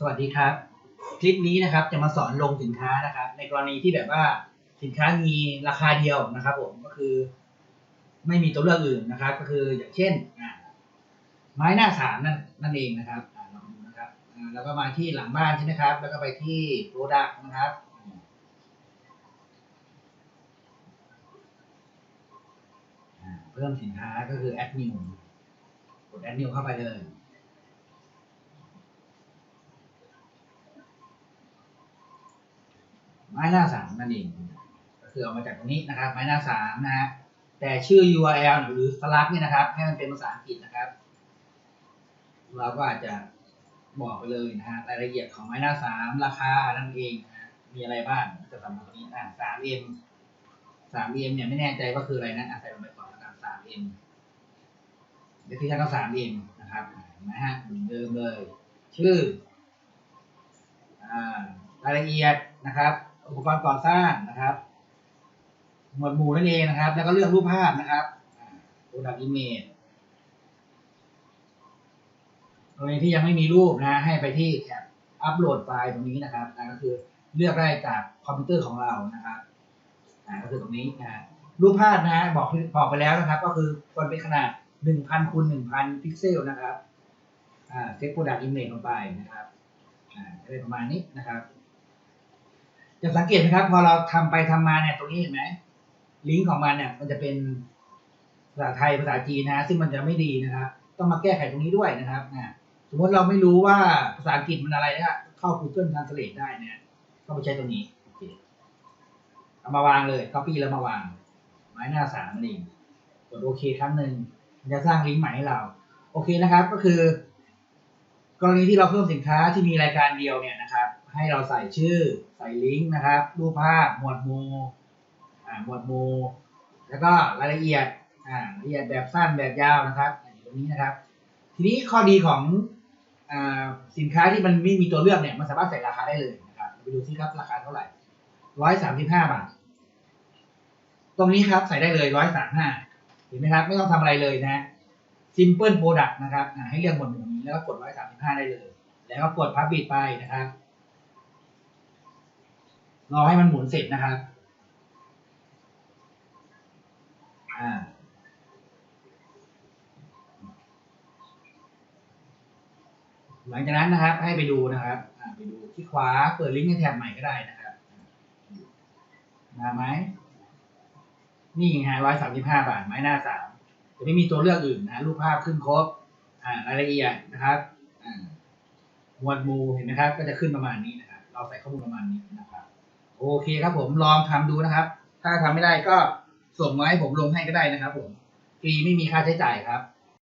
สวัสดีครับ คลิปนี้นะครับจะมาสอนลงสินค้านะครับ ในกรณีที่แบบว่าสินค้ามีราคาเดียวนะครับ ผมก็คือ ไม่มีตัวเลือกอื่นนะครับ ก็คืออย่างเช่น ไม้หน้าสามนั่นนั่นเองนะครับลองดูนะครับแล้วก็มาที่หลังบ้านใช่ไหมครับ แล้วก็ไปที่ Product นะครับเพิ่มสินค้าก็คือ Add New กด Add New เข้าไปเลย ไม้หน้าสามนั่นเองก็คือเอามาจากตรงนี้นะครับ ไม้หน้าสามนะฮะแต่ชื่อ URL หรือสลักเนี่ยนะครับ ให้มันเป็นภาษาอังกฤษนะครับ เราก็อาจจะบอกไปเลยนะฮะรายละเอียดของไม้หน้าสามราคานั่นเองนะฮะมีอะไรบ้างจะทำแบบนี้อ่าสามเอ็มสามเอ็มเนี่ยไม่แน่ใจว่าคืออะไรนะอะใส่ลงไปก่อนแล้วกันสามเอ็มเดี๋ยวที่ท่านก็สามเอ็มนะครับนะฮะเหมือนเดิมเลย ชื่อรายละเอียดนะครับ อุปกรณ์ก่อสร้างนะครับ หมวดหมู่นั่นเองนะครับ แล้วก็เลือกรูปภาพนะครับโปรดักต์อิมเมจกรณีที่ยังไม่มีรูปนะ ให้ไปที่แท็บอัปโหลดไฟล์ตรงนี้นะครับนะก็คือเลือกได้จากคอมพิวเตอร์ของเรานะครับอ่าก็คือตรงนี้นะรูปภาพนะบอกบอกไปแล้วนะครับ ก็คือควรเป็นขนาด 1,000คูณ1,000 พิกเซลนะครับอ่าเซตโปรดักต์อิมเมจลงไปนะครับอ่าจะเป็นประมาณนี้นะครับ จะสังเกตนะครับ พอเราทำไปทำมาเนี่ยตรงนี้เห็นไหมลิงก์ของมันเนี่ย มันจะเป็นภาษาไทยภาษาจีนนะซึ่งมันจะไม่ดีนะครับต้องมาแก้ไขตรงนี้ด้วยนะครับนะสมมติเราไม่รู้ว่าภาษาอังกฤษมันอะไรนะเข้า Google Translate ได้เนี่ยก็ไปใช้ตรงนี้โอเคเอามาวางเลย copy แล้วมาวาง ไม้หน้าสามนั่นเองกดโอเคครั้งหนึ่งมันจะสร้างลิงก์ใหม่ให้เรา โอเคนะครับ ก็คือ กรณีที่เราเพิ่มสินค้าที่มีรายการเดียวเนี่ยนะครับ ให้เราใส่ชื่อใส่ลิงก์นะครับ รูปภาพหมวดหมู่อ่าหมวดหมู่แล้วก็รายละเอียดอ่ารายละเอียดแบบสั้นแบบยาวนะครับตรงนี้นะครับ ทีนี้ข้อดีของอ่าสินค้าที่มันไม่มีตัวเลือกเนี่ยมันสามารถใส่ราคาได้เลยนะครับไปดูที่ครับราคาเท่าไหร่ร้อยสามสิบห้าบาท ตรงนี้ครับใส่ได้เลยร้อยสามห้าเห็นไหมครับ ไม่ต้องทำอะไรเลยนะ simple product นะครับอ่าให้เลือกหมวดหมู่นี้แล้วก็กด135ได้เลย แล้วก็กด publish ไปนะครับ รอให้มันหมุนเสร็จนะครับ อ่า หลังจากนั้นนะครับ ให้ไปดูนะครับไปดูที่ขวาเปิดลิงก์ในแท็บใหม่ก็ได้นะครับมาไหม นี่ไงร้อยสามสิบห้าบาทไม้หน้าสามจะไม่มีตัวเลือกอื่นนะ รูปภาพขึ้นครบ อ่ารายละเอียดนะครับหมวดหมู่เห็นไหมครับ ก็จะขึ้นประมาณนี้นะครับ เราใส่ข้อมูลประมาณนี้นะครับ โอเคครับผมลองทำดูนะครับ ถ้าทำไม่ได้ก็ส่งมาให้ผมลงให้ก็ได้นะครับ ผมฟรีไม่มีค่าใช้จ่ายครับ